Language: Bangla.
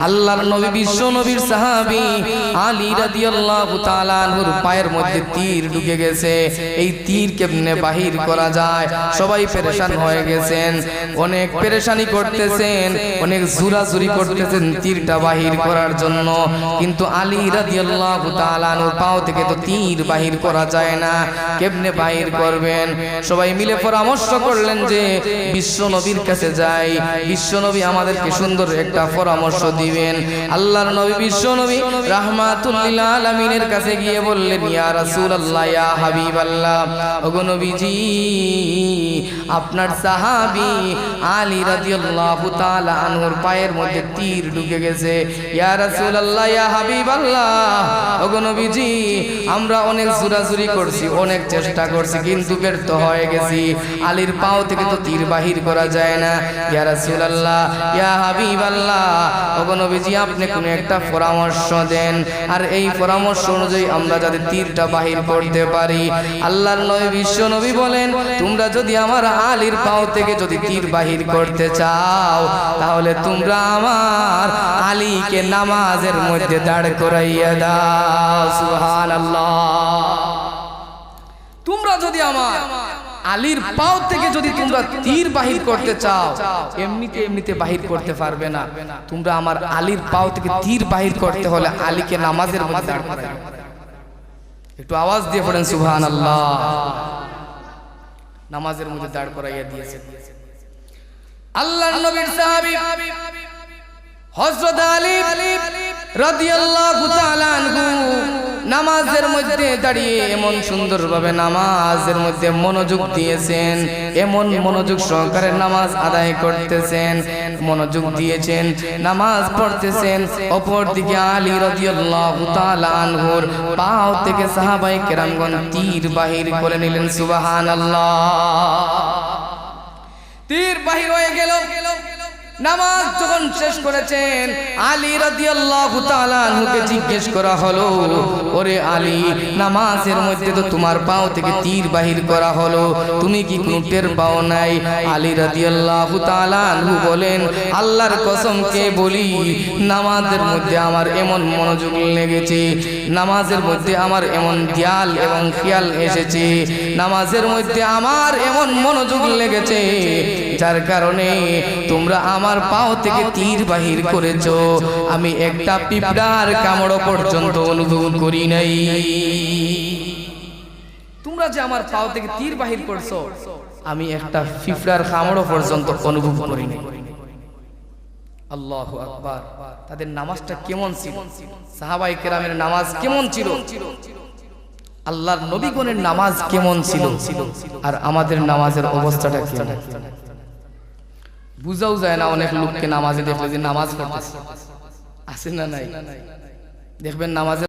আল্লাহর নবী, বিশ্ব নবীর সাহাবী আলী রাদিয়াল্লাহু তাআলা আনহুর পায়ের মধ্যে তীর ঢুকে গেছে। এই তীর কেমনে বাহির করা যায়? সবাই পেরেশান হয়ে গেছেন। অনেক পেরেশানি করতেছেন, অনেক জুরাজুরি করতেছেন তীরটা বাহির করার জন্য। কিন্তু আলী রাদিয়াল্লাহু তাআলা আনহুর পাও থেকে তো তীর বাহির করা যায় না। কেমনে বাহির করবেন? সবাই মিলে পরামর্শ করলেন যে, বিশ্ব নবীর কাছে যাই। বিশ্ব নবী আমাদেরকে সুন্দর একটা পরামর্শ দিবেন আল্লাহর নবী, বিশ্ব নবী রাহমাতুল্লিল আলামিনের কাছে গিয়ে বললেন, ইয়া রাসূলুল্লাহ, ইয়া হাবিবাল্লাহ, ওগো নবীজি, আপনার সাহাবী আলী রাদিয়াল্লাহু তাআলা আনহুর পায়ের মধ্যে তীর ঢুকে গেছে। ইয়া রাসূলুল্লাহ, ইয়া হাবিবাল্লাহ, ওগো নবীজি, আমরা অনেক জুরাজুরি করছি, অনেক চেষ্টা করছি, কিন্তু ব্যর্থ হয়ে গেছি। আলীর পাও থেকে তো তীর বাহির করা যায় না। ইয়া রাসূলুল্লাহ, ইয়া হাবিবাল্লাহ, ওগো নবীজি, আপনি কোন একটা পরামর্শ দেন। আর এই পরামর্শ অনুযায়ী আমরা যাতে তীরটা বাহির করতে পারি, আল্লাহর নবী, বিশ্ব নবী বলেন, তোমরা যদি আমার আলীর পাও থেকে যদি তীর বাহির করতে চাও, তাহলে তোমরা আমার আলীকে নামাজের মধ্যে দাঁড় করাইয়া দাও। সুবহানাল্লাহ। তোমরা যদি আমার আলীর পাও থেকে যদি তোমরা তীর বাহির করতে চাও এমনিতে এমনিতে বাহির করতে পারবে না। তোমরা আমার আলীর পাও থেকে তীর বাহির করতে হলে আলীকে নামাজের মধ্যে। একটু আওয়াজ দিয়ে পড়েন সুবহান আল্লাহ নামাজের মধ্যে দাঁড় করাইয়া দিয়েছে আল্লাহর নবীর সাহাবী হযরত আলী রাদিয়াল্লাহু তাআলা আনহু নামাজের মধ্যে দাঁড়িয়ে এমন সুন্দরভাবে নামাজের মধ্যে মনোযোগ দিয়েছেন এমন মনোযোগ সহকারে নামাজ আদায় করতেছেন মনোযোগ দিয়েছেন নামাজ পড়তেছেন। অপর দিকে আলী রাদিয়াল্লাহু তাআলা আনহুর পাও থেকে সাহাবায়ে কেরামগণ তীর বাহির করে নিলেন সুবহানাল্লাহ। তীর বাহির হয়ে গেল। নামাজ যখন শেষ করেছেন, আলী রাদিয়াল্লাহু তাআলা আনহুকে জিজ্ঞেস করা হলো, ওরে আলী, নামাজের মধ্যে তো তোমার পাও থেকে তীর বাহির করা হলো, তুমি কি কোনো টের পাও নাই? আলী রাদিয়াল্লাহু তাআলা আনহু বলেন, আল্লাহর কসমকে বলি, নামাজের মধ্যে আমার এমন মনোযোগ লেগেছে, নামাজের মধ্যে আমার এমন ধ্যাল এবং খেয়াল এসেছে, নামাজের মধ্যে আমার এমন মনোযোগ লেগেছে যার কারণে তোমরা আমার পাও থেকে তীর বাহির করেছ। আমি একটা পিঁপড়ার কামড় পর্যন্ত অনুভব করি নাই। তোমরা যে আমার পাও থেকে তীর বাহির করছ, আমি একটা পিঁপড়ার কামড় পর্যন্ত অনুভব করি নাই। আল্লাহু আকবার। তাদের নামাজটা কেমন ছিল? সাহাবাই কেরামের নামাজ কেমন ছিল? আল্লাহর নবীগণের নামাজ কেমন ছিল? আর আমাদের নামাজের অবস্থাটা কেমন? বুঝাও যায় না অনেক লোককে নামাজে দেখলে যে নামাজ পড়তেছে। আছে না নাই? দেখবেন নামাজে